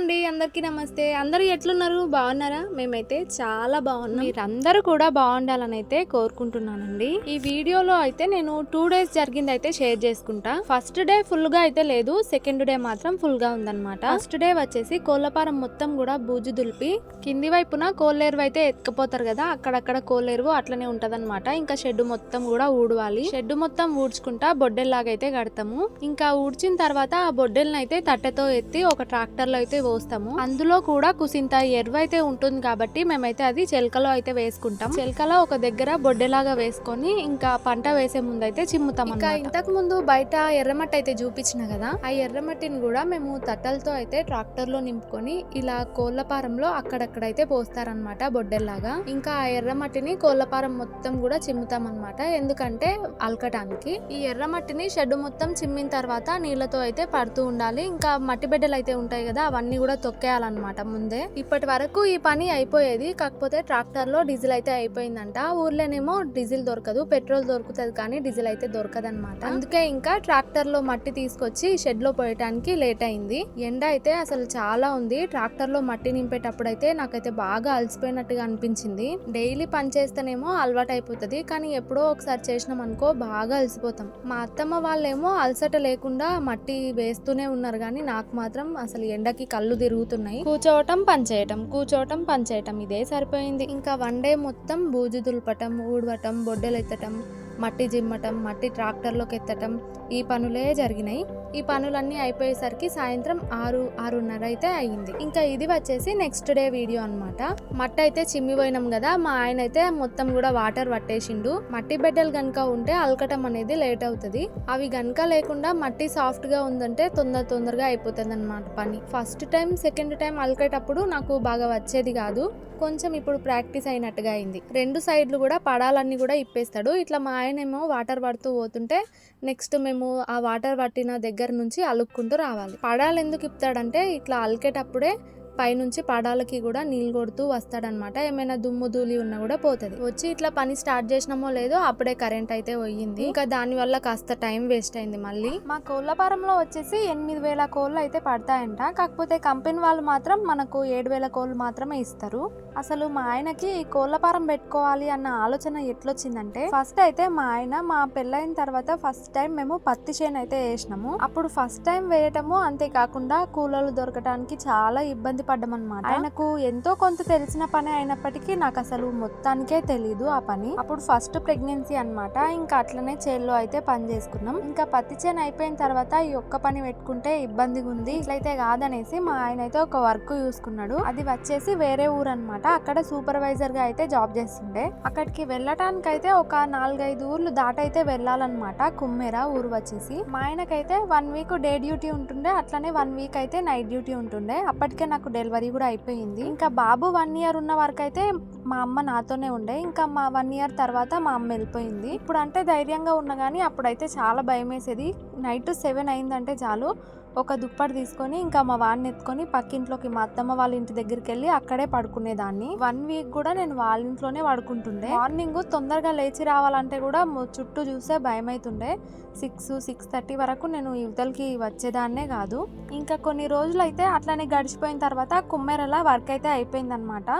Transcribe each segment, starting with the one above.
అండి అందరికీ నమస్తే. అందరూ ఎట్లున్నారు? బాగున్నారా? మేమైతే చాలా బాగున్నాం. మీరందరూ కూడా బాగుండాలని అయితే కోరుకుంటున్నానండి. ఈ వీడియోలో అయితే నేను టూ డేస్ జరిగింది అయితే షేర్ చేసుకుంటా. ఫస్ట్ డే ఫుల్గా అయితే లేదు సెకండ్ డే మాత్రం ఫుల్గా ఉందన్నమాట. ఫస్ట్ డే వచ్చేసి కోళ్ళపారం మొత్తం కూడా బూజు దులిపి కింది వైపున కోల్లేరువు అయితే ఎత్తుకపోతారు కదా అక్కడక్కడ కోల్లేరువు అట్లనే ఉంటదన్నమాట. ఇంకా షెడ్ మొత్తం కూడా ఊడవాలి. షెడ్ మొత్తం ఊడ్చుకుంటా బొడ్డెల్లాగైతే అయితే కడతాము. ఇంకా ఊడ్చిన తర్వాత ఆ బొడ్డెల్ని అయితే తట్టెతో ఎత్తి ఒక ట్రాక్టర్లో అయితే పోస్తాము. అందులో కూడా కుసింత ఎరువు అయితే ఉంటుంది కాబట్టి మేమైతే అది చెలకలో అయితే వేసుకుంటాం. చెలకలో ఒక దగ్గర బొడ్డెలాగా వేసుకొని ఇంకా పంట వేసే ముందు అయితే చిమ్ముతాం ఇంకా ఇంతకు ముందు బయట ఎర్రమట్టి అయితే చూపించిన కదా ఆ ఎర్రమట్టిని కూడా మేము తట్టలతో అయితే ట్రాక్టర్లో నింపుకొని ఇలా కోళ్ళపారంలో అక్కడక్కడ అయితే పోస్తారనమాట బొడ్డెల్లాగా. ఇంకా ఆ ఎర్రమట్టిని కోళ్ళపారం మొత్తం కూడా చిమ్ముతాం అనమాట ఎందుకంటే అలకటానికి ఈ ఎర్రమట్టిని షెడ్ మొత్తం చిమ్మిన తర్వాత నీళ్ళతో అయితే పడుతూ ఉండాలి. ఇంకా మట్టి బిడ్డలు అయితే ఉంటాయి కదా అవన్నీ కూడా తొక్కేయాలన్నమాట ముందే. ఇప్పటి వరకు ఈ పని అయిపోయేది. కాకపోతే ట్రాక్టర్లో డీజిల్ అయితే అయిపోయిందంట. ఊర్లోనేమో డీజిల్ దొరకదు పెట్రోల్ దొరుకుతుంది కానీ డీజిల్ అయితే దొరకదనమాట అందుకే ఇంకా ట్రాక్టర్లో మట్టి తీసుకొచ్చి షెడ్లో పోయటానికి లేట్ అయింది. ఎండ అయితే అసలు చాలా ఉంది. ట్రాక్టర్లో మట్టి నింపేటప్పుడు అయితే నాకైతే బాగా అలసిపోయినట్టుగా అనిపించింది. డైలీ పని చేస్తేనేమో అలవాటు అయిపోతుంది. కానీ ఎప్పుడో ఒకసారి చేసినాం అనుకో బాగా అలసిపోతాం. మా అత్తమ్మ వాళ్ళేమో అలసట లేకుండా మట్టి వేస్తూనే ఉన్నారు కానీ నాకు మాత్రం అసలు ఎండకి కళ్ళు తిరుగుతున్నాయి. కూర్చోవటం పనిచేయటం కూర్చోవటం పనిచేయటం ఇదే సరిపోయింది. ఇంకా వన్ డే మొత్తం బూజు దులపటం ఊడవటం బొడ్డెలు ఎత్తటం మట్టి జిమ్మటం మట్టి ట్రాక్టర్లోకి ఎత్తటం ఈ పనులే జరిగినాయి. ఈ పనులన్నీ అయిపోయేసరికి సాయంత్రం ఆరు ఆరున్నర అయితే అయ్యింది. ఇంకా ఇది వచ్చేసి నెక్స్ట్ డే వీడియో అనమాట మట్టి అయితే చిమ్మిపోయినాం కదా మా ఆయన అయితే మొత్తం కూడా వాటర్ పట్టేసిండు. మట్టి బిడ్డలు గనక ఉంటే అలకటం అనేది లేట్ అవుతుంది. అవి గనక లేకుండా మట్టి సాఫ్ట్గా ఉందంటే తొందర తొందరగా అయిపోతుంది అనమాట పని. ఫస్ట్ టైం సెకండ్ టైం అలకేటప్పుడు నాకు బాగా వచ్చేది కాదు. కొంచెం ఇప్పుడు ప్రాక్టీస్ అయినట్టుగా అయింది. రెండు సైడ్లు కూడా పడాలన్నీ కూడా ఇప్పేస్తాడు. ఇట్లా మా ఆయన ఆయనేమో వాటర్ పడుతూ పోతుంటే నెక్స్ట్ మేము ఆ వాటర్ పట్టిన దగ్గర నుంచి అలుక్కుంటూ రావాలి. పడాలు ఎందుకు ఇప్పుతాడంటే ఇట్లా అలికేటప్పుడే పైనుంచి పడాలకి కూడా నీళ్ళు కొడుతూ వస్తాడనమాట. ఏమైనా దుమ్ము ధూళి ఉన్నా కూడా పోతుంది. వచ్చి ఇట్లా పని స్టార్ట్ చేసినామో లేదో అప్పుడే కరెంట్ అయితే పోయింది. ఇంకా దాని వల్ల కాస్త టైం వేస్ట్ అయింది మళ్ళీ. మా కోళ్ళ ఫారంలో వచ్చేసి ఎనిమిది వేల కోళ్ళు అయితే పడతాయంట. కాకపోతే కంపెనీ వాళ్ళు మాత్రం మనకు ఏడు వేల కోళ్ళు మాత్రమే ఇస్తారు. అసలు మా ఆయనకి ఈ కోళ్ళ ఫారం పెట్టుకోవాలి అన్న ఆలోచన ఎట్లొచ్చిందంటే ఫస్ట్ అయితే మా ఆయన మా పెళ్ళైన తర్వాత ఫస్ట్ టైం మేము పత్తి చేను అయితే వేసినాము. అప్పుడు ఫస్ట్ టైం వేయటము అంతేకాకుండా కూలర్లు దొరకడానికి చాలా ఇబ్బంది పడ్డం అనమాట ఆయనకు ఎంతో కొంత తెలిసిన పని అయినప్పటికీ నాకు అసలు మొత్తానికే తెలియదు ఆ పని. అప్పుడు ఫస్ట్ ప్రెగ్నెన్సీ అన్నమాట. ఇంకా అట్లనే చేల్లో అయితే పని చేసుకున్నాం. ఇంకా పత్తి చేను అయిపోయిన తర్వాత ఈ ఒక్క పని పెట్టుకుంటే ఇబ్బందిగా ఉంది ఇట్లయితే కాదనేసి మా ఆయన అయితే ఒక వర్క్ చూసుకున్నాడు. అది వచ్చేసి వేరే ఊరు అనమాట అక్కడ సూపర్వైజర్గా అయితే జాబ్ చేస్తుండే. అక్కడికి వెళ్ళటానికి అయితే ఒక నాలుగైదు ఊర్లు దాటైతే వెళ్ళాలన్నమాట. కుమ్మెర ఊరు వచ్చేసి. మా ఆయనకైతే వన్ వీక్ డే డ్యూటీ ఉంటుండే. అట్లనే వన్ వీక్ అయితే నైట్ డ్యూటీ ఉంటుండే. అప్పటికే నాకు డెలివరీ కూడా అయిపోయింది. ఇంకా బాబు వన్ ఇయర్ ఉన్న వరకు అయితే మా అమ్మ నాతోనే ఉండే. ఇంకా మా వన్ ఇయర్ తర్వాత మా అమ్మ వెళ్ళిపోయింది. ఇప్పుడు అంటే ధైర్యంగా ఉన్నా కానీ అప్పుడైతే చాలా భయం వేసేది నైట్ సెవెన్ అయిందంటే చాలు. ఒక దుప్పటి తీసుకొని ఇంకా మా వాడిని ఎత్తుకొని పక్కింట్లోకి మా అత్తమ్మ వాళ్ళ ఇంటి దగ్గరికి వెళ్ళి అక్కడే పడుకునేదాన్ని. వన్ వీక్ కూడా నేను వాళ్ళ ఇంట్లోనే పడుకుంటుండే. మార్నింగ్ తొందరగా లేచి రావాలంటే కూడా చుట్టూ చూస్తే భయం అవుతుండే సిక్స్ సిక్స్ థర్టీ వరకు నేను యువతలకి వచ్చేదాన్నే కాదు. ఇంకా కొన్ని రోజులు అయితే అట్లనే గడిచిపోయిన తర్వాత కుమ్మేరలా వర్క్ అయితే అయిపోయిందనమాట.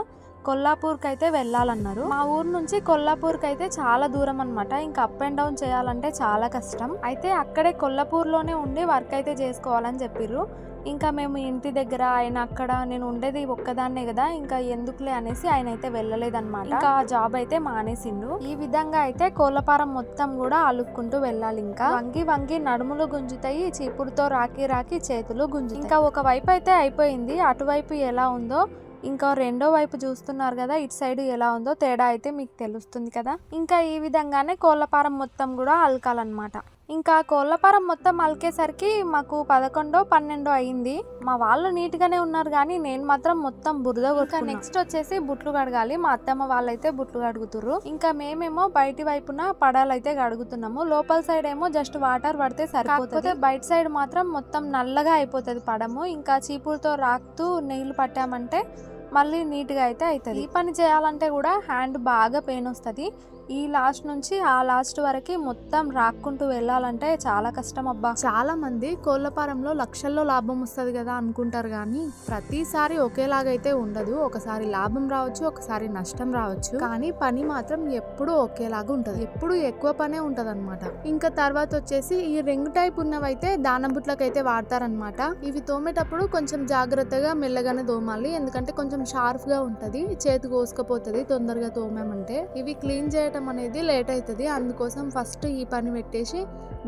కొల్లాపూర్కి అయితే వెళ్ళాలన్నారు. మా ఊరు నుంచి కొల్లాపూర్కి అయితే చాలా దూరం అనమాట ఇంకా అప్ అండ్ డౌన్ చేయాలంటే చాలా కష్టం. అయితే అక్కడే కొల్లాపూర్లోనే ఉండి వర్క్ అయితే చేసుకోవాలని చెప్పిర్రు. ఇంకా మేము ఇంటి దగ్గర ఆయన అక్కడ నేను ఉండేది ఒక్కదాన్నే కదా ఇంకా ఎందుకులే అనేసి ఆయన అయితే వెళ్ళలేదన్నమాట. ఇంకా ఆ జాబ్ అయితే మానేసిండు. ఈ విధంగా అయితే కోలపారం మొత్తం కూడా అలుక్కుంటూ వెళ్ళాలి ఇంకా. వంగి వంగి నడుములు గుంజుతాయి చీపురుతో రాకి రాకి చేతులు గుంజు ఇంకా ఒక వైపు అయితే అయిపోయింది. అటువైపు ఎలా ఉందో ఇంకా రెండో వైపు చూస్తున్నారు కదా ఇటు సైడ్ ఎలా ఉందో తేడా అయితే మీకు తెలుస్తుంది కదా. ఇంకా ఈ విధంగానే కోళ్ళపారం మొత్తం కూడా అలకాలన్నమాట. ఇంకా కోళ్ళపారం మొత్తం అలికేసరికి మాకు పదకొండో పన్నెండో అయింది. మా వాళ్ళు నీట్ గానే ఉన్నారు కానీ నేను మాత్రం మొత్తం బురద. నెక్స్ట్ వచ్చేసి బుట్లు కడగాలి. మా అత్తమ్మ వాళ్ళైతే బుట్లు కడుగుతుర్రు. ఇంకా మేమేమో బయటి వైపున పడాలైతే కడుగుతున్నాము. లోపల సైడ్ ఏమో జస్ట్ వాటర్ పడితే సరిపోతుంది. బయట సైడ్ మాత్రం మొత్తం నల్లగా అయిపోతుంది పడము. ఇంకా చీపురుతో రాకుతూ నీళ్ళు పట్టామంటే మళ్ళీ నీట్గా అయితే అవుతుంది ఈ పని చేయాలంటే కూడా హ్యాండ్ బాగా పెయిన్ వస్తుంది. ఈ లాస్ట్ నుంచి ఆ లాస్ట్ వరకు మొత్తం రాక్కుంటూ వెళ్ళాలంటే చాలా కష్టం అబ్బా చాలా మంది కోళ్ళపారంలో లక్షల్లో లాభం వస్తుంది కదా అనుకుంటారు కానీ ప్రతిసారి ఒకేలాగైతే ఉండదు. ఒకసారి లాభం రావచ్చు ఒకసారి నష్టం రావచ్చు. కానీ పని మాత్రం ఎప్పుడూ ఒకేలాగా ఉంటుంది. ఎప్పుడు ఎక్కువ పనే ఉంటది అనమాట ఇంకా తర్వాత వచ్చేసి ఈ రింగ్ టైప్ ఉన్నవైతే దానం బుట్లకైతే వాడతారనమాట ఇవి తోమేటప్పుడు కొంచెం జాగ్రత్తగా మెల్లగానే తోమాలి. ఎందుకంటే కొంచెం షార్ప్గా ఉంటది. చేతి కోసుకపోతుంది తొందరగా తోమామంటే. ఇవి క్లీన్ చేయటం అనేది లేట్ అవుతుంది. అందుకోసం ఫస్ట్ ఈ పని పెట్టేసి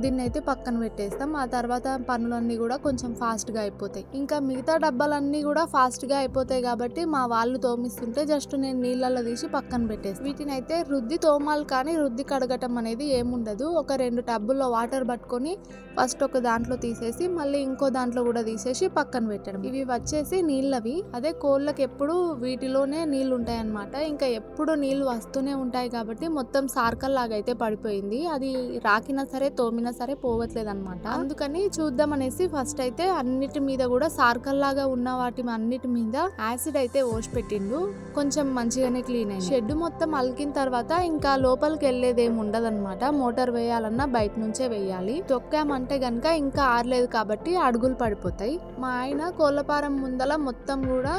దీన్ని అయితే పక్కన పెట్టేస్తాం. ఆ తర్వాత పనులన్నీ కూడా కొంచెం ఫాస్ట్గా అయిపోతాయి. ఇంకా మిగతా డబ్బాలన్నీ కూడా ఫాస్ట్గా అయిపోతాయి కాబట్టి మా వాళ్ళు తోమిస్తుంటే జస్ట్ నేను నీళ్ళల్లో తీసి పక్కన పెట్టేస్తాను. వీటిని అయితే రుద్ది తోమాలి కానీ రుద్ది కడగటం అనేది ఏముండదు. ఒక రెండు టబ్బుల్లో వాటర్ పట్టుకొని ఫస్ట్ ఒక దాంట్లో తీసేసి మళ్ళీ ఇంకో దాంట్లో కూడా తీసేసి పక్కన పెట్టడం. ఇవి వచ్చేసి నీళ్ళవి. అదే కోళ్ళకి ఎప్పుడు వీటిలోనే నీళ్ళు ఉంటాయి అన్నమాట ఇంకా ఎప్పుడు నీళ్ళు వస్తూనే ఉంటాయి కాబట్టి మొత్తం సార్కల్ లాగా అయితే పడిపోయింది. అది రాకినా సరే తోమినా సరే పోవట్లేదు అనమాట అందుకని చూద్దాం అనేసి ఫస్ట్ అయితే అన్నిటి మీద కూడా సార్కల్ లాగా ఉన్న వాటి అన్నిటి మీద యాసిడ్ అయితే ఓసి పెట్టిండు కొంచెం మంచిగానే క్లీన్ అయింది షెడ్ మొత్తం అలికిన తర్వాత ఇంకా లోపలికి వెళ్ళేది ఉండదన్నమాట. మోటార్ వేయాలన్నా బయట నుంచే వేయాలి. తొక్కామంటే గనక ఇంకా ఆరలేదు కాబట్టి అడుగులు పడిపోతాయి. మా ఆయన కోళ్ళపారం ముందల మొత్తం కూడా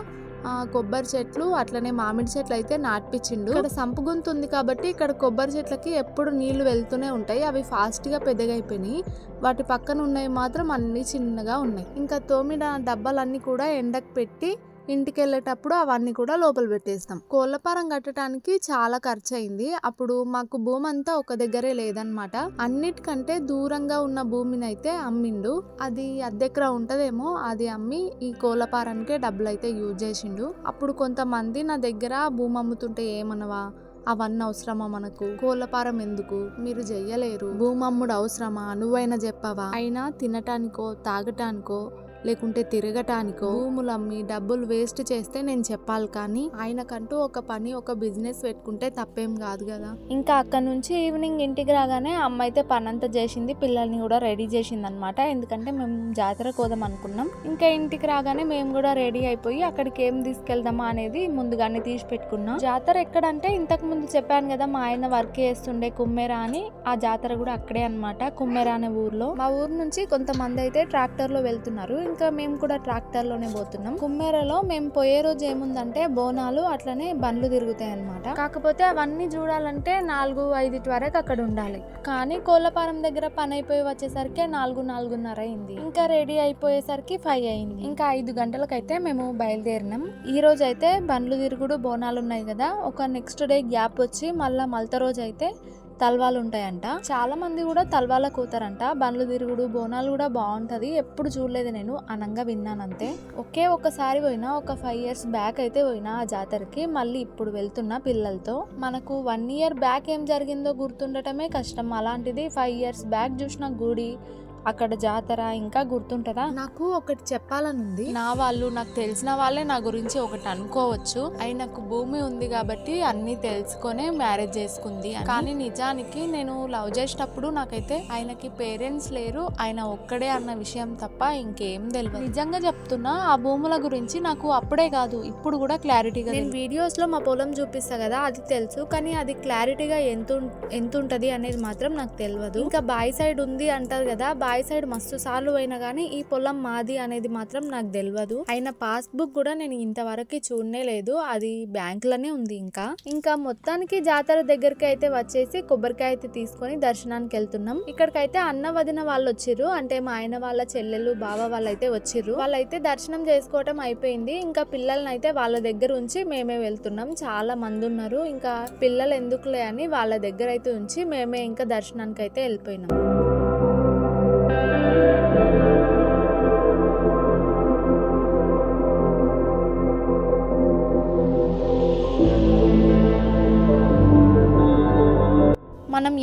కొబ్బరి చెట్లు అట్లనే మామిడి చెట్లు అయితే నాటిపించిండు. ఇక్కడ సంపు గుంత ఉంది కాబట్టి ఇక్కడ కొబ్బరి చెట్లకి ఎప్పుడు నీళ్ళు వెళ్తూనే ఉంటాయి. అవి ఫాస్ట్గా పెద్దగా అయిపోయినాయి వాటి పక్కన ఉన్నవి మాత్రం అన్ని చిన్నగా ఉన్నాయి. ఇంకా తోమిన డబ్బాలన్నీ కూడా ఎండకు పెట్టి ఇంటికి వెళ్ళేటప్పుడు అవన్నీ కూడా లోపల పెట్టేస్తాం కోళ్ళపారం కట్టడానికి చాలా ఖర్చు అయింది అప్పుడు మాకు భూమి అంతా ఒక దగ్గరే లేదనమాట అన్నిటికంటే దూరంగా ఉన్న భూమిని అయితే అమ్మిండు. అది అద్దెకరా ఉంటదేమో అది అమ్మి ఈ కోళ్ళపారానికే డబ్బులు అయితే యూజ్ చేసిండు. అప్పుడు కొంతమంది నా దగ్గర భూమి అమ్ముతుంటే ఏమనవా? అవన్నీ అవసరమా మనకు? కోళ్ళపారం ఎందుకు? మీరు చెయ్యలేరు భూమమ్ముడు అవసరమా? నువ్వైనా చెప్పవా అయినా తినటానికో తాగటానికో లేకుంటే తిరగటానికో భూములు అమ్మి డబ్బులు వేస్ట్ చేస్తే నేను చెప్పాలి కానీ ఆయనకంటూ ఒక పని ఒక బిజినెస్ పెట్టుకుంటే తప్పేం కాదు కదా. ఇంకా అక్కడ నుంచి ఈవినింగ్ ఇంటికి రాగానే అమ్మ అయితే పని అంతా చేసింది పిల్లల్ని కూడా రెడీ చేసింది అనమాట ఎందుకంటే మేము జాతర కోదాం అనుకున్నాం. ఇంకా ఇంటికి రాగానే మేము కూడా రెడీ అయిపోయి అక్కడికి ఏం తీసుకెళ్దామా అనేది ముందుగానే తీసి పెట్టుకున్నాం. జాతర ఎక్కడంటే ఇంతకు ముందు చెప్పాను కదా మా ఆయన వర్క్ చేస్తుండే కుమ్మెరా అని. ఆ జాతర కూడా అక్కడే అనమాట కుమ్మెరా అనే ఊర్లో. మా ఊరు నుంచి కొంతమంది అయితే ట్రాక్టర్లో వెళ్తున్నారు. ఇంకా మేము కూడా ట్రాక్టర్లోనే పోతున్నాం. కుమ్మేరలో మేము పోయే రోజు ఏముందంటే బోనాలు అట్లనే బండ్లు తిరుగుతాయి అన్నమాట. కాకపోతే అవన్నీ చూడాలంటే నాలుగు ఐదుటి వరకు అక్కడ ఉండాలి. కానీ కోళ్ళపారం దగ్గర పని అయిపోయి వచ్చేసరికి నాలుగు నాలుగున్నర అయింది. ఇంకా రెడీ అయిపోయేసరికి ఫైవ్ అయింది. ఇంకా ఐదు గంటలకైతే మేము బయలుదేరినాం. ఈ రోజు అయితే బండ్లు తిరుగుడు బోనాలు ఉన్నాయి కదా. ఒక నెక్స్ట్ డే గ్యాప్ వచ్చి మళ్ళా మలత రోజు అయితే తల్వాలు ఉంటాయంట చాలా మంది కూడా తల్వాల కూతారంట. బండ్లు తిరుగుడు బోనాలు కూడా బాగుంటది ఎప్పుడు చూడలేదు నేను అనంగా విన్నానంతే. ఒకే ఒక్కసారి పోయినా ఒక ఫైవ్ ఇయర్స్ బ్యాక్ అయితే పోయినా ఆ జాతరకి మళ్ళీ ఇప్పుడు వెళ్తున్నా పిల్లలతో. మనకు వన్ ఇయర్ బ్యాక్ ఏం జరిగిందో గుర్తుండటమే కష్టం. అలాంటిది ఫైవ్ ఇయర్స్ బ్యాక్ చూసిన గుడి అక్కడ జాతర ఇంకా గుర్తుంటదా? నాకు ఒకటి చెప్పాలని ఉంది నా వాళ్ళు నాకు తెలిసిన వాళ్ళే నా గురించి ఒకటి అనుకోవచ్చు. ఆయనకు భూమి ఉంది కాబట్టి అన్ని తెలుసుకొనే మ్యారేజ్ చేసుకుంది. కానీ నిజానికి నేను లవ్ చేసేటప్పుడు నాకైతే ఆయనకి పేరెంట్స్ లేరు ఆయన ఒక్కడే అన్న విషయం తప్ప ఇంకేం తెలియదు నిజంగా చెప్తున్నా ఆ భూముల గురించి నాకు అప్పుడే కాదు ఇప్పుడు కూడా క్లారిటీగా నేను వీడియోస్లో మా పొలం చూపిస్తా కదా అది తెలుసు. కానీ అది క్లారిటీగా ఎంత ఎంత ఉంటది అనేది మాత్రం నాకు తెలియదు ఇంకా బాయ్ సైడ్ ఉంది అంటారు కదా బాయ్ సైడ్ మస్తు సార్లు పోయినా కానీ ఈ పొలం మాది అనేది మాత్రం నాకు తెలియదు అయిన పాస్బుక్ కూడా నేను ఇంతవరకు చూడనే లేదు. అది బ్యాంక్లోనే ఉంది ఇంకా. ఇంకా మొత్తానికి జాతర దగ్గరికి అయితే వచ్చేసి కొబ్బరికాయ అయితే తీసుకొని దర్శనానికి వెళ్తున్నాం. ఇక్కడికైతే అన్న వదిన వాళ్ళు వచ్చిర్రు. అంటే మా ఆయన వాళ్ళ చెల్లెలు బావ వాళ్ళైతే వచ్చిర్రు. వాళ్ళైతే దర్శనం చేసుకోవటం అయిపోయింది. ఇంకా పిల్లల్ని అయితే వాళ్ళ దగ్గర ఉంచి మేమే వెళ్తున్నాం. చాలా మంది ఉన్నారు. ఇంకా పిల్లలు ఎందుకులే అని వాళ్ళ దగ్గర అయితే ఉంచి మేమే ఇంకా దర్శనానికి అయితే వెళ్ళిపోయినాం.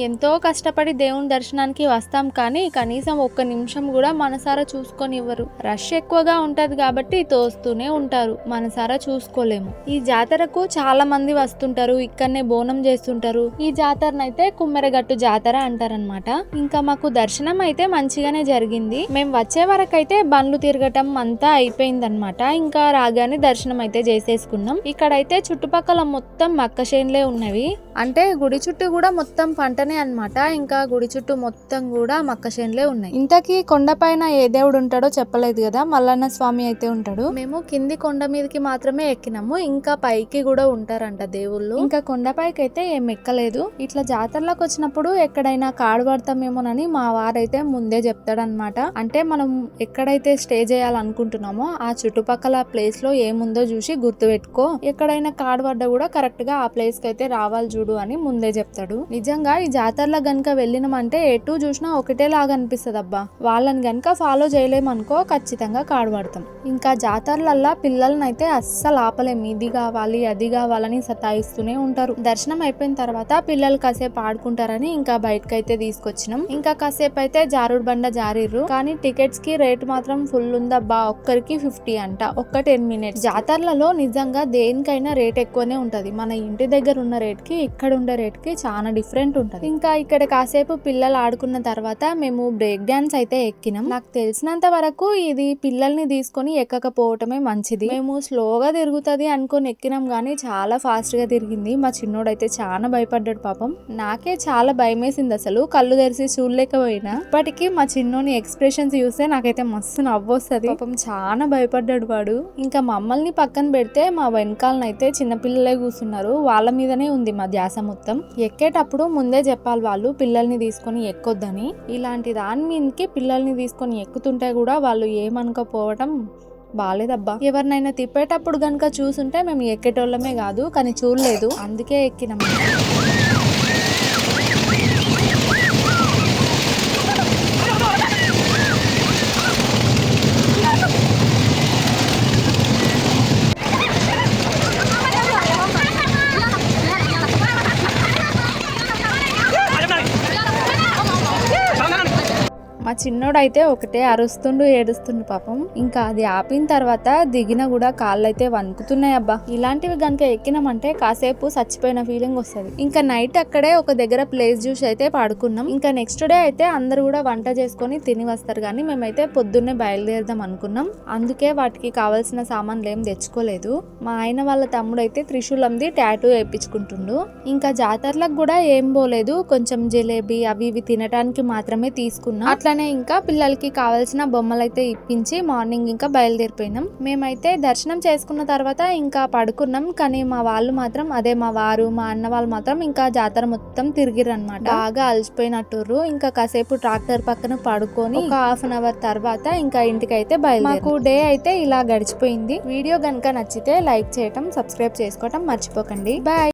ఎంతో కష్టపడి దేవుని దర్శనానికి వస్తాం కానీ కనీసం ఒక్క నిమిషం కూడా మనసారా చూసుకొని ఇవ్వరు రష్ ఎక్కువగా ఉంటది కాబట్టి తోస్తూనే ఉంటారు. మనసారా చూసుకోలేము. ఈ జాతరకు చాలా మంది వస్తుంటారు. ఇక్కడనే బోనం చేస్తుంటారు. ఈ జాతరనైతే కుమ్మెరగట్టు జాతర అంటారనమాట ఇంకా మాకు దర్శనం అయితే మంచిగానే జరిగింది. మేము వచ్చే వరకు అయితే బండ్లు తిరగటం అంతా అయిపోయిందనమాట ఇంకా రాగానే దర్శనం అయితే చేసేసుకున్నాం. ఇక్కడైతే చుట్టుపక్కల మొత్తం మక్క చేనులే ఉన్నవి. అంటే గుడి చుట్టూ కూడా మొత్తం పంటనే అన్నమాట. ఇంకా గుడి చుట్టూ మొత్తం కూడా మక్క చేనులే ఉన్నాయి. ఇంతకీ కొండపైన ఏ దేవుడు ఉంటాడో చెప్పలేదు కదా? మల్లన్న స్వామి అయితే ఉంటాడు. మేము కింది కొండ మీదకి మాత్రమే ఎక్కినాము. ఇంకా పైకి కూడా ఉంటారంట దేవుళ్ళు. ఇంకా కొండపైకి అయితే ఏం ఎక్కలేదు. ఇట్లా జాతరలోకి వచ్చినప్పుడు ఎక్కడైనా కాడు పడతామేమోనని మా వారైతే ముందే చెప్తాడనమాట అంటే మనం ఎక్కడైతే స్టే చేయాలనుకుంటున్నామో ఆ చుట్టుపక్కల ప్లేస్లో ఏముందో చూసి గుర్తు పెట్టుకో ఎక్కడైనా కాడు పడ్డా కూడా కరెక్ట్గా ఆ ప్లేస్కి అయితే రావాలి చూడు అని ముందే చెప్తాడు. నిజంగా ఈ జాతరలో గనక వెళ్ళినామంటే ఎటు చూసినా ఒకటే లాగా అనిపిస్తుంది అబ్బా వాళ్ళని గనక ఫాలో చేయలేమనుకో ఖచ్చితంగా కాడబడతాం ఇంకా జాతరలల్లా పిల్లల్ని అయితే అస్సలు ఆపలేం. ఇది కావాలి అది కావాలని సతాయిస్తూనే ఉంటారు. దర్శనం అయిపోయిన తర్వాత పిల్లలు కాసేపు ఆడుకుంటారని ఇంకా బయటకు అయితే తీసుకొచ్చినాం. ఇంకా కాసేపు అయితే జారుడు బండ జారిర్రు. కానీ టికెట్స్కి రేట్ మాత్రం ఫుల్ ఉందబ్బా. ఒక్కరికి ఫిఫ్టీ అంట. ఒక్క టెన్ మినిట్స్. జాతరలలో నిజంగా దేనికైనా రేట్ ఎక్కువనే ఉంటది. మన ఇంటి దగ్గర ఉన్న రేట్కి ఇక్కడ ఉండే రేట్కి చాలా డిఫరెంట్ ఉంటది. ఇంకా ఇక్కడ కాసేపు పిల్లలు ఆడుకున్న తర్వాత మేము బ్రేక్ డాన్స్ అయితే ఎక్కినాం. నాకు తెలిసినంత వరకు ఇది పిల్లల్ని తీసుకొని ఎక్కకపోవటమే మంచిది. మేము స్లోగా తిరుగుతుంది అనుకొని ఎక్కినాం కానీ చాలా ఫాస్ట్గా తిరిగింది. మా చిన్నోడైతే చాలా భయపడ్డాడు పాపం. నాకే చాలా భయం వేసింది అసలు. కళ్ళు తెరిసి చూడలేకపోయినా. ఇప్పటికీ మా చిన్నోని ఎక్స్ప్రెషన్స్ చూస్తే నాకైతే మస్తు నవ్వొస్తుంది. పాపం చాలా భయపడ్డాడు వాడు. ఇంకా మమ్మల్ని పక్కన పెడితే మా వెనకాలనైతే చిన్నపిల్లలే కూర్చున్నారు. వాళ్ళ మీదనే ఉంది మా ధ్యాస మొత్తం. ఎక్కేటప్పుడు ముందే చెప్పాలి వాళ్ళు పిల్లల్ని తీసుకొని ఎక్కొద్దని. ఇలాంటి దాని మీదకి పిల్లల్ని తీసుకొని ఎక్కుతుంటే కూడా వాళ్ళు ఏమనుకోపోవటం బాగాలేదబ్బా ఎవరినైనా తిప్పేటప్పుడు కనుక చూసుంటే మేము ఎక్కేటోళ్ళమే కాదు కానీ చూడలేదు. అందుకే ఎక్కినాం. చిన్నోడైతే ఒకటే అరుస్తుండు ఏడుస్తుండు పాపం. ఇంకా అది ఆపిన తర్వాత దిగిన కూడా కాళ్ళు అయితే వణుకుతున్నాయి అబ్బా. ఇలాంటివి గనుక ఎక్కినామంటే కాసేపు చచ్చిపోయిన ఫీలింగ్ వస్తుంది. ఇంకా నైట్ అక్కడే ఒక దగ్గర ప్లేస్ చూసి అయితే పడుకున్నాం. ఇంకా నెక్స్ట్ డే అయితే అందరు కూడా వంట చేసుకొని తిని వస్తారు. కానీ మేమైతే పొద్దున్నే బయలుదేరదాం అనుకున్నాం. అందుకే వాటికి కావాల్సిన సామాన్లు ఏం తెచ్చుకోలేదు. మా ఆయన వాళ్ళ తమ్ముడు అయితే త్రిశూలంది టాటూ వేయించుకుంటుండు ఇంకా జాతరలకు కూడా ఏం పోలేదు. కొంచెం జిలేబీ అవి ఇవి తినడానికి మాత్రమే తీసుకున్నాం. అట్లనే ఇంకా పిల్లలకి కావాల్సిన బొమ్మలు అయితే ఇప్పించి మార్నింగ్ ఇంకా బయలుదేరిపోయినాం. మేమైతే దర్శనం చేసుకున్న తర్వాత ఇంకా పడుకున్నాం. కానీ మా వాళ్ళు మాత్రం అదే మా వారు మా అన్న వాళ్ళు మాత్రం ఇంకా జాతర మొత్తం తిరిగిర్రు అనమాట బాగా అలసిపోయినట్టుర్రు. ఇంకా కాసేపు ట్రాక్టర్ పక్కన పడుకొని ఒక హాఫ్ అన్ అవర్ తర్వాత ఇంకా ఇంటికి అయితే బయలుదేరి మాకు డే అయితే ఇలా గడిచిపోయింది. వీడియో గనుక నచ్చితే లైక్ చేయటం సబ్స్క్రైబ్ చేసుకోవటం మర్చిపోకండి. బాయ్!